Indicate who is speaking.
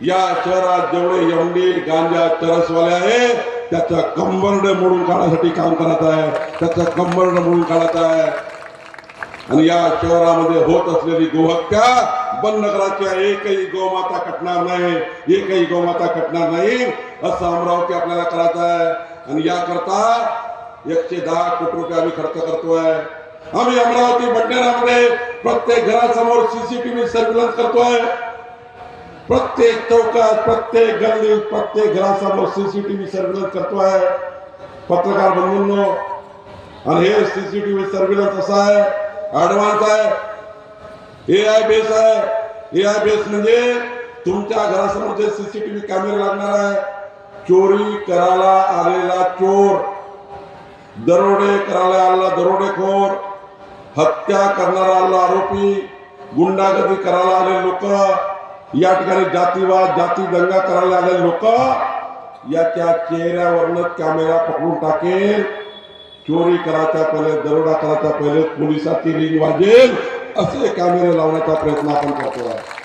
Speaker 1: या शहरात जेवढे एमडी गांजा चरसवाले आहे त्याचं कंबरड मोडून काढण्यासाठी काम करत आहे. त्याचं कंबरड मोडून काढत आहे. आणि या शहरामध्ये होत असलेली गोहत्या बंद करायची आहे. एकही गोमाता कटणार नाही. एकही गोमाता कटणार नाही. असं अमरावती आपल्याला करायचं आहे. आणि याकरता एकशे दहा कोटी रुपये आम्ही खर्च करतोय. आम्ही अमरावती बंडाऱ्यामध्ये प्रत्येक घरासमोर सीसीटीव्ही सर्व्हिलन्स करतोय. प्रत्येक चौकात प्रत्येक गल्लीत प्रत्येक घरासमोर व्ही सर्व्हिलन्स आहे. पत्रकार बंधूंनो आणि हे C C T V surveillance असा आहे ऍडव्हान्स आहे. ए आय बेस आहे. ए आय बेस म्हणजे तुमच्या घरासमोर जे व्ही कॅमेरे लागणार आहे चोरी करायला आलेला चोर. दरोडे करायला आलेला दरोडेखोर. हत्या करणारा आलेला आरोपी. गुंडागर्दी करायला आलेले लोक. या ठिकाणी जातीवाद जाती दंगा करायला आलेले लोक याच्या चेहऱ्यावरनं कॅमेरा पकडून टाकेल. चोरी करायच्या पहिले दरोडा करायच्या पहिले पोलिसाची रिंग वाजेल असे कॅमेरे लावण्याचा प्रयत्न आपण करतो आहे